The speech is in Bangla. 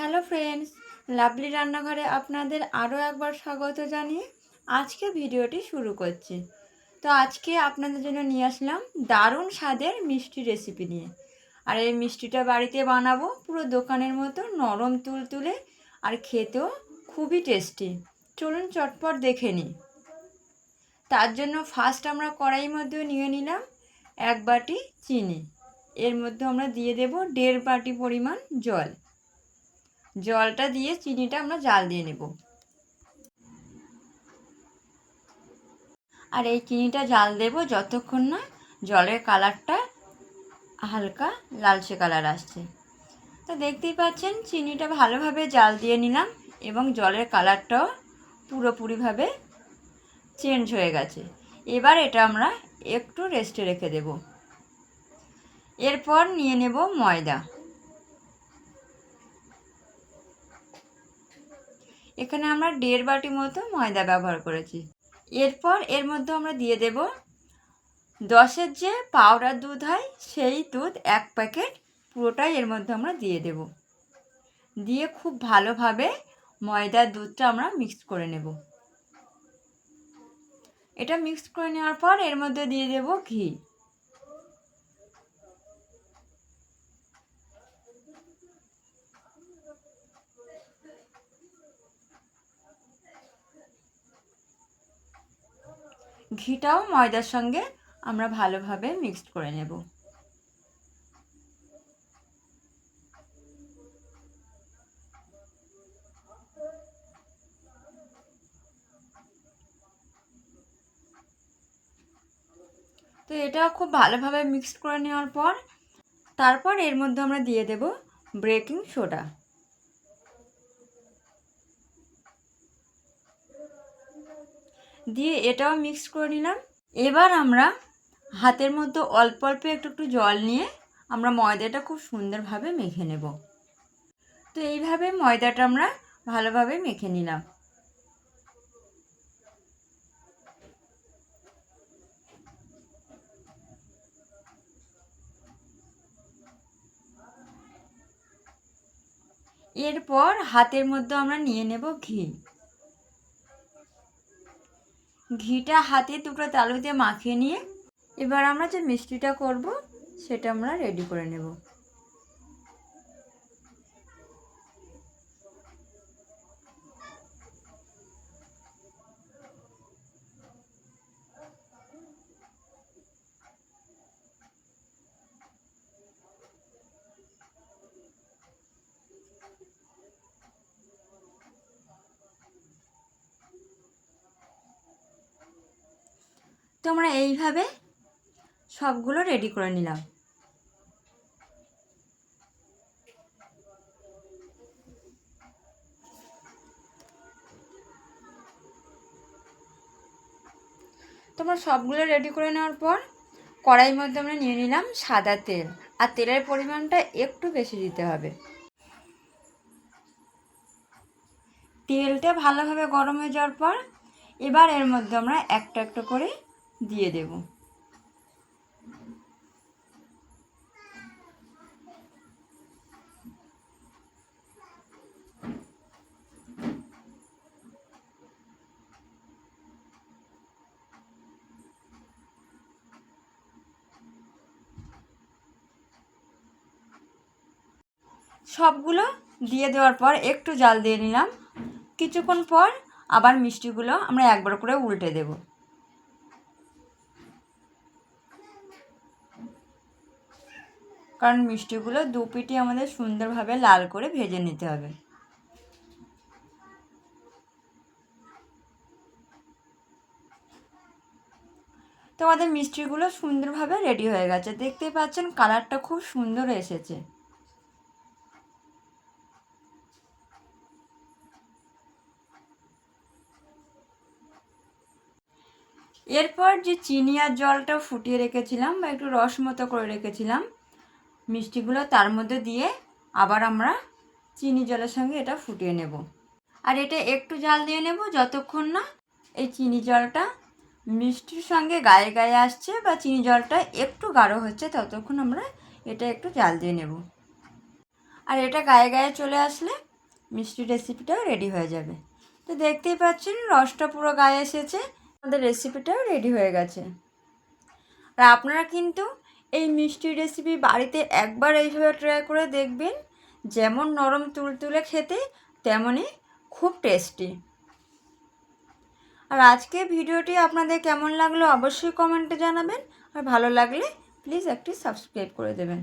হ্যালো ফ্রেন্ডস, লাভলি রান্নাঘরে আপনাদের আরও একবার স্বাগত জানিয়ে আজকে ভিডিওটি শুরু করছি। তো আজকে আপনাদের জন্য নিয়ে আসলাম দারুণ স্বাদের মিষ্টি রেসিপি নিয়ে। আর এই মিষ্টিটা বাড়িতে বানাবো, পুরো দোকানের মতো নরম তুলতুলে আর খেতেও খুবই টেস্টি। চলুন চটপট দেখে নিই। তার জন্য ফার্স্ট আমরা কড়াইয়ের মধ্যে নিয়ে নিলাম এক বাটি চিনি। এর মধ্যে আমরা দিয়ে দেব দেড় বাটি পরিমাণ জল। জলটা দিয়ে চিনিটা আমরা জাল দিয়ে নেব। আর এই চিনিটা জাল দেব যতক্ষণ না জলের কালারটা হালকা লালচে কালার আসছে। তো দেখতেই পাচ্ছেন, চিনিটা ভালোভাবে জাল দিয়ে নিলাম এবং জলের কালারটাও পুরোপুরিভাবে চেঞ্জ হয়ে গেছে। এবার এটা আমরা একটু রেস্টে রেখে দেব। এরপর নিয়ে নেব ময়দা। এখানে আমরা দেড় বাটি মতো ময়দা ব্যবহার করেছি। এরপর এর মধ্যে আমরা দিয়ে দেব দশের যে পাউডার দুধ হয়, সেই দুধ এক প্যাকেট পুরোটাই এর মধ্যে আমরা দিয়ে দেব। দিয়ে খুব ভালোভাবে ময়দার দুধটা আমরা মিক্স করে নেব। এটা মিক্স করে নেওয়ার পর এর মধ্যে দিয়ে দেব ঘি। ঘিটাও ময়দার সঙ্গে আমরা ভালোভাবে মিক্সড করে নেব। তো এটা খুব ভালোভাবে মিক্সড করে নেওয়ার পর, তারপর এর মধ্যে আমরা দিয়ে দেব ব্রেকিং সোডা। দিয়ে এটাও মিক্স করে নিলাম। এবার আমরা হাতের মধ্যে অল্প অল্প একটু একটু জল নিয়ে আমরা ময়দাটা খুব সুন্দরভাবে মেখে নেব। তো এইভাবে ময়দাটা আমরা ভালোভাবে মেখে নিলাম। এরপর হাতের মধ্যে আমরা নিয়ে নেব ঘি। ঘিটা হাতে দুটো দিয়ে মাখিয়ে নিয়ে এবার আমরা যে মিষ্টিটা করব, সেটা আমরা রেডি করে নেব। তো আমরা এইভাবে সবগুলো রেডি করে নিলাম। তোমরা সবগুলো রেডি করে নেওয়ার পর কড়াইয়ের মধ্যে আমরা নিয়ে নিলাম সাদা তেল। আর তেলের পরিমাণটা একটু বেশি দিতে হবে। তেলটা ভালোভাবে গরম হয়ে যাওয়ার পর এবার এর মধ্যে আমরা একটা একটা করে দিয়ে দেব। সবগুলো দিয়ে দেওয়ার পর একটু জাল দিয়ে নিলাম। কিছুক্ষণ পর আবার মিষ্টিগুলো আমরা একবার করে উল্টে দেব। কারণ মিষ্টিগুলো দু পিটি আমাদের সুন্দরভাবে লাল করে ভেজে নিতে হবে। তো আমাদের মিষ্টিগুলো সুন্দরভাবে রেডি হয়ে গেছে। দেখতেই পাচ্ছেন কালারটা খুব সুন্দর এসেছে। এরপর যে চিনি আর জলটা ফুটিয়ে রেখেছিলাম বা একটু রস মতো করে রেখেছিলাম মিষ্টিগুলো তার মধ্যে দিয়ে আবার আমরা চিনি জলের সঙ্গে এটা ফুটিয়ে নেব। আর এটা একটু জাল দিয়ে নেব যতক্ষণ না এই চিনি জলটা মিষ্টির সঙ্গে গায়ে গায়ে আসছে বা চিনি জলটা একটু গাঢ় হচ্ছে ততক্ষণ আমরা এটা একটু জাল দিয়ে নেব। আর এটা গায়ে গায়ে চলে আসলে মিষ্টি রেসিপিটাও রেডি হয়ে যাবে। তো দেখতেই পাচ্ছেন রসটা পুরো গায়ে এসেছে, আমাদের রেসিপিটাও রেডি হয়ে গেছে। আর আপনারা কিন্তু এই মিষ্টি রেসিপি বাড়িতে একবার এইভাবে ট্রাই করে দেখবেন, যেমন নরম তুলতুলে খেতে তেমনই খুব টেস্টি আর আজকে ভিডিওটি আপনাদের কেমন লাগল অবশ্যই কমেন্টে জানাবেন, আর ভালো লাগলে প্লিজ একটি সাবস্ক্রাইব করে দেবেন।